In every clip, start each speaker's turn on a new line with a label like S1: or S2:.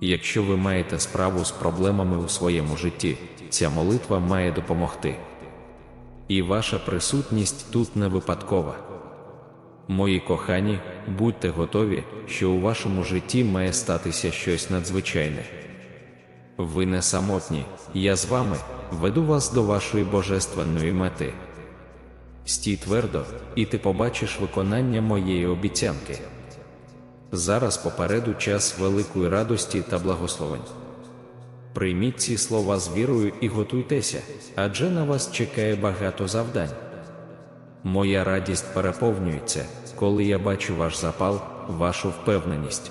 S1: Якщо ви маєте справу з проблемами у своєму житті, ця молитва має допомогти. І ваша присутність тут не випадкова. Мої кохані, будьте готові, що у вашому житті має статися щось надзвичайне. Ви не самотні, я з вами веду вас до вашої божественної мети. Стій твердо, і ти побачиш виконання моєї обіцянки. Зараз попереду час великої радості та благословень. Прийміть ці слова з вірою і готуйтеся, адже на вас чекає багато завдань. Моя радість переповнюється, коли я бачу ваш запал, вашу впевненість.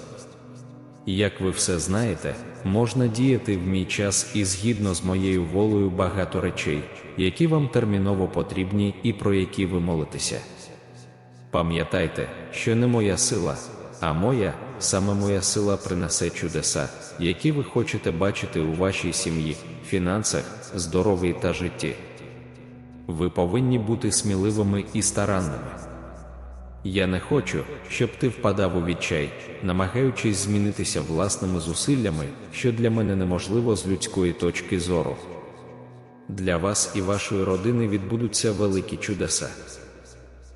S1: Як ви все знаєте, можна діяти в мій час і згідно з моєю волею багато речей, які вам терміново потрібні і про які ви молитеся. Пам'ятайте, що не моя сила, а моя, саме моя сила принесе чудеса, які ви хочете бачити у вашій сім'ї, фінансах, здоров'ї та житті. Ви повинні бути сміливими і старанними. Я не хочу, щоб ти впадав у відчай, намагаючись змінитися власними зусиллями, що для мене неможливо з людської точки зору. Для вас і вашої родини відбудуться великі чудеса.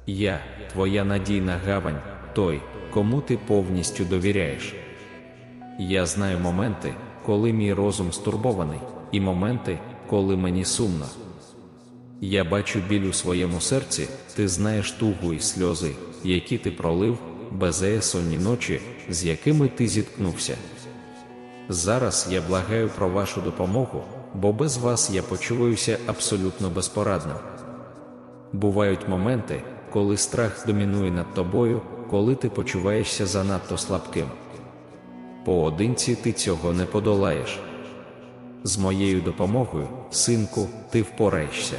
S1: Я, твоя надійна гавань, той, кому ти повністю довіряєш. Я знаю моменти, коли мій розум стурбований, і моменти, коли мені сумно. Я бачу біль у своєму серці, ти знаєш тугу і сльози, які ти пролив, безеясонні ночі, з якими ти зіткнувся. Зараз я благаю про вашу допомогу, бо без вас я почуваюся абсолютно безпорадним. Бувають моменти, коли страх домінує над тобою, коли ти почуваєшся занадто слабким. Поодинці ти цього не подолаєш. З моєю допомогою, синку, ти впораєшся.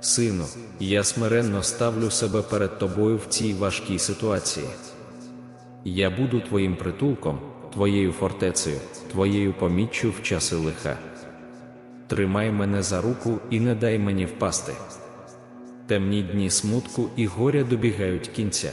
S1: Сину, я смиренно ставлю себе перед тобою в цій важкій ситуації. Я буду твоїм притулком, твоєю фортецею, твоєю поміччю в часи лиха. Тримай мене за руку і не дай мені впасти. Темні дні смутку і горя добігають кінця.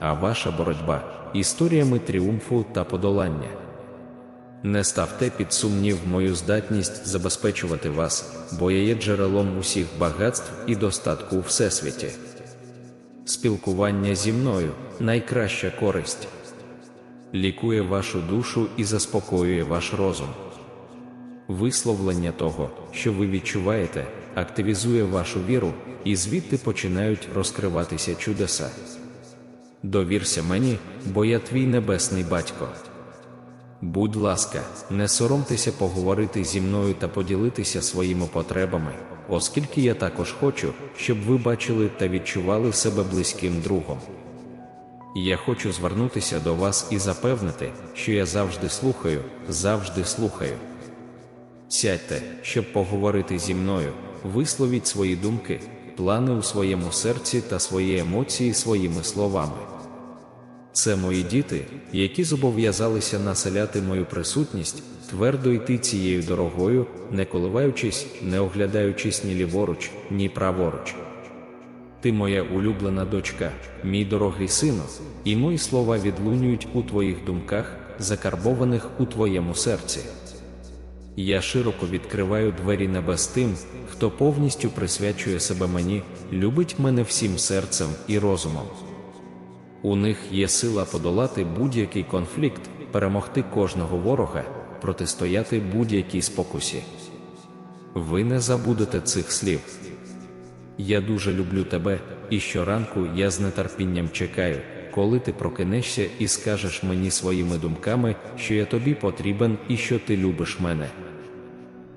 S1: а ваша боротьба історіями тріумфу та подолання. Не ставте під сумнів мою здатність забезпечувати вас, бо я є джерелом усіх багатств і достатку у всесвіті. Спілкування зі мною найкраща користь, лікує вашу душу і заспокоює ваш розум. Висловлення того, що ви відчуваєте, активізує вашу віру, і звідти починають розкриватися чудеса. Довірся мені, бо я твій небесний батько. Будь ласка, не соромтеся поговорити зі мною та поділитися своїми потребами, оскільки я також хочу, щоб ви бачили та відчували себе близьким другом. Я хочу звернутися до вас і запевнити, що я завжди слухаю, завжди слухаю. Сядьте, щоб поговорити зі мною, висловіть свої думки, плани у своєму серці та свої емоції своїми словами. Це мої діти, які зобов'язалися населяти мою присутність, твердо йти цією дорогою, не коливаючись, не оглядаючись ні ліворуч, ні праворуч. Ти моя улюблена дочка, мій дорогий сину, і мої слова відлунюють у твоїх думках, закарбованих у твоєму серці. Я широко відкриваю двері небес тим, хто повністю присвячує себе мені, любить мене всім серцем і розумом. У них є сила подолати будь-який конфлікт, перемогти кожного ворога, протистояти будь-якій спокусі. Ви не забудете цих слів. Я дуже люблю тебе, і щоранку я з нетерпінням чекаю, коли ти прокинешся і скажеш мені своїми думками, що я тобі потрібен і що ти любиш мене.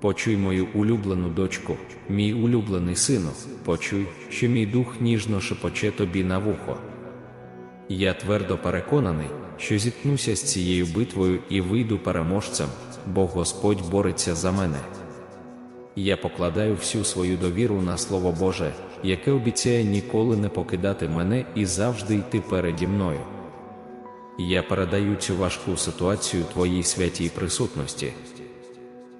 S1: Почуй мою улюблену дочку, мій улюблений сину, почуй, що мій дух ніжно шепоче тобі на вухо. Я твердо переконаний, що зіткнуся з цією битвою і вийду переможцем, бо Господь бореться за мене. Я покладаю всю свою довіру на Слово Боже, яке обіцяє ніколи не покидати мене і завжди йти переді мною. Я передаю цю важку ситуацію Твоїй святій присутності.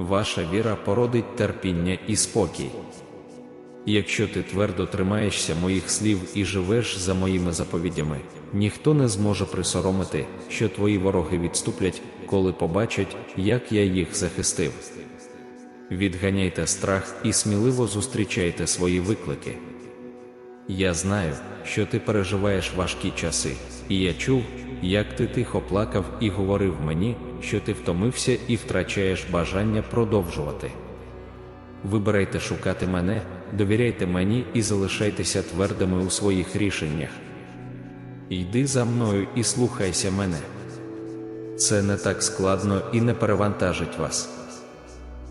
S1: Ваша віра породить терпіння і спокій. Якщо ти твердо тримаєшся моїх слів і живеш за моїми заповідями, ніхто не зможе присоромити, що твої вороги відступлять, коли побачать, як я їх захистив. Відганяйте страх і сміливо зустрічайте свої виклики. Я знаю, що ти переживаєш важкі часи, і я чув, як ти тихо плакав і говорив мені, що ти втомився і втрачаєш бажання продовжувати. Вибирайте шукати мене, довіряйте мені і залишайтеся твердими у своїх рішеннях. Йди за мною і слухайся мене. Це не так складно і не перевантажить вас.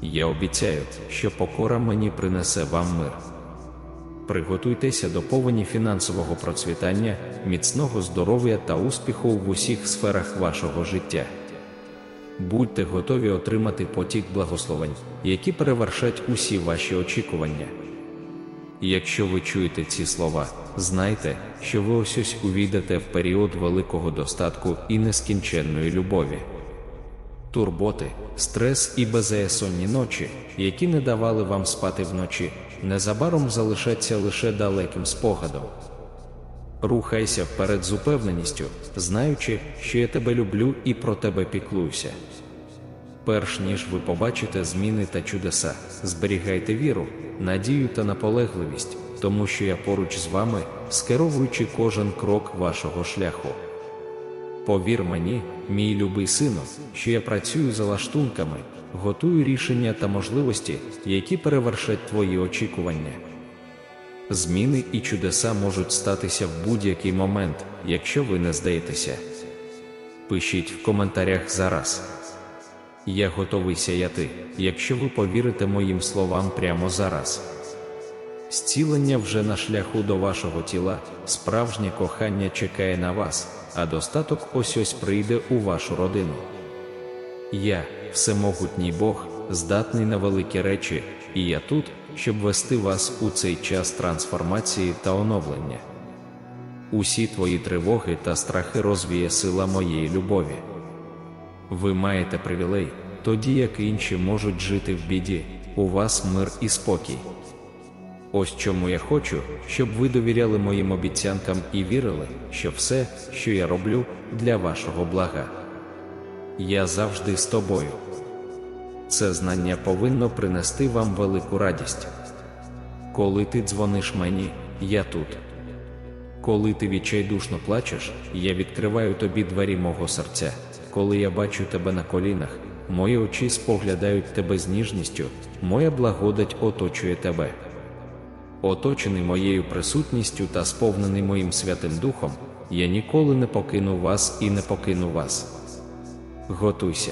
S1: Я обіцяю, що покора мені принесе вам мир. Приготуйтеся до повені фінансового процвітання, міцного здоров'я та успіху в усіх сферах вашого життя. Будьте готові отримати потік благословень, які перевершать усі ваші очікування. Якщо ви чуєте ці слова, знайте, що ви ось ось увійдете в період великого достатку і нескінченної любові. Турботи, стрес і безсонні ночі, які не давали вам спати вночі, незабаром залишаться лише далеким спогадом. Рухайся вперед з упевненістю, знаючи, що я тебе люблю і про тебе піклуюся. Перш ніж ви побачите зміни та чудеса, зберігайте віру, надію та наполегливість, тому що я поруч з вами, скеровуючи кожен крок вашого шляху. Повір мені, мій любий сину, що я працюю за лаштунками, готую рішення та можливості, які перевершать твої очікування. Зміни і чудеса можуть статися в будь-який момент, якщо ви не здаєтеся. Пишіть в коментарях зараз. Я готовий сяяти, якщо ви повірите моїм словам прямо зараз. Зцілення вже на шляху до вашого тіла, справжнє кохання чекає на вас, а достаток ось ось прийде у вашу родину. Я, всемогутній Бог, здатний на великі речі, і я тут, щоб вести вас у цей час трансформації та оновлення. Усі твої тривоги та страхи розвіє сила моєї любові. Ви маєте привілей, тоді як інші можуть жити в біді, у вас мир і спокій. Ось чому я хочу, щоб ви довіряли моїм обіцянкам і вірили, що все, що я роблю, для вашого блага. Я завжди з тобою. Це знання повинно принести вам велику радість. Коли ти дзвониш мені, я тут. Коли ти відчайдушно плачеш, я відкриваю тобі двері мого серця. Коли я бачу тебе на колінах, мої очі споглядають тебе з ніжністю, моя благодать оточує тебе. Оточений моєю присутністю та сповнений моїм Святим Духом, я ніколи не покину вас і не покину вас. Готуйся.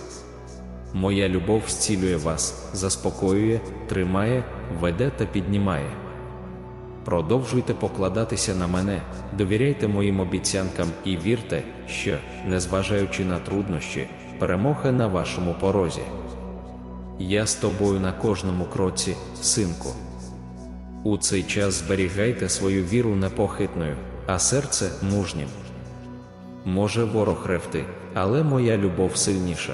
S1: Моя любов зцілює вас, заспокоює, тримає, веде та піднімає. Продовжуйте покладатися на мене, довіряйте моїм обіцянкам і вірте, що, незважаючи на труднощі, перемога на вашому порозі. Я з тобою на кожному кроці, синку. У цей час зберігайте свою віру непохитною, а серце мужнім. Може ворог ревти, але моя любов сильніша.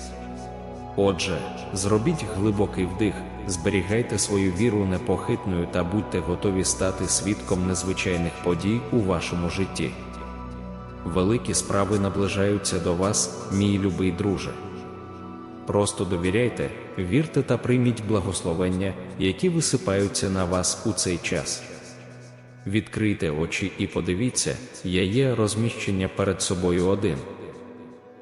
S1: Отже, зробіть глибокий вдих, зберігайте свою віру непохитною та будьте готові стати свідком незвичайних подій у вашому житті. Великі справи наближаються до вас, мій любий друже. Просто довіряйте, вірте та прийміть благословення, які висипаються на вас у цей час. Відкрийте очі і подивіться, я є розміщення перед собою один.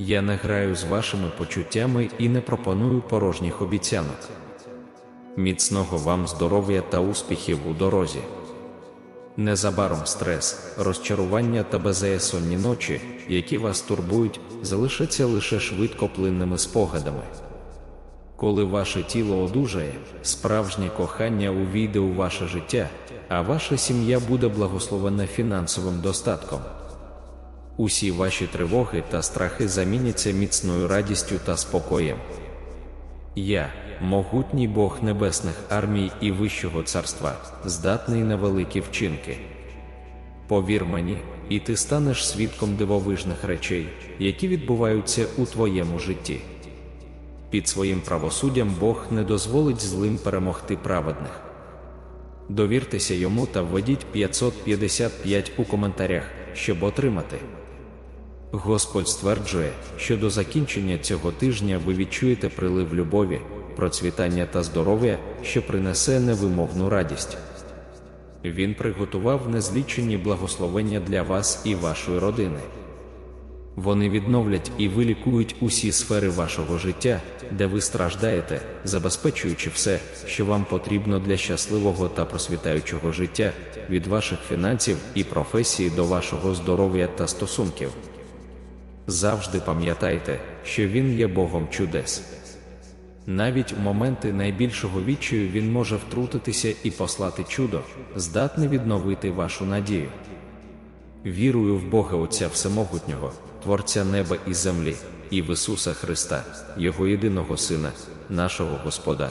S1: Я не граю з вашими почуттями і не пропоную порожніх обіцянок. Міцного вам здоров'я та успіхів у дорозі. Незабаром стрес, розчарування та беззаєсонні ночі, які вас турбують, залишаться лише швидкоплинними спогадами. Коли ваше тіло одужає, справжнє кохання увійде у ваше життя, а ваша сім'я буде благословена фінансовим достатком. Усі ваші тривоги та страхи заміняться міцною радістю та спокоєм. Я, могутній Бог небесних армій і Вищого царства, здатний на великі вчинки. Повір мені, і ти станеш свідком дивовижних речей, які відбуваються у твоєму житті. Під своїм правосуддям Бог не дозволить злим перемогти праведних. Довіртеся йому та введіть 555 у коментарях, щоб отримати. Господь стверджує, що до закінчення цього тижня ви відчуєте прилив любові, процвітання та здоров'я, що принесе невимовну радість. Він приготував незлічені благословення для вас і вашої родини. Вони відновлять і вилікують усі сфери вашого життя, де ви страждаєте, забезпечуючи все, що вам потрібно для щасливого та просвітаючого життя, від ваших фінансів і професії до вашого здоров'я та стосунків. Завжди пам'ятайте, що Він є Богом чудес. Навіть у моменти найбільшого відчаю Він може втрутитися і послати чудо, здатне відновити вашу надію. Вірую в Бога Отця Всемогутнього, Творця неба і землі, і в Ісуса Христа, Його єдиного Сина, нашого Господа,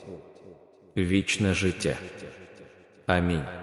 S1: вічне життя. Амінь.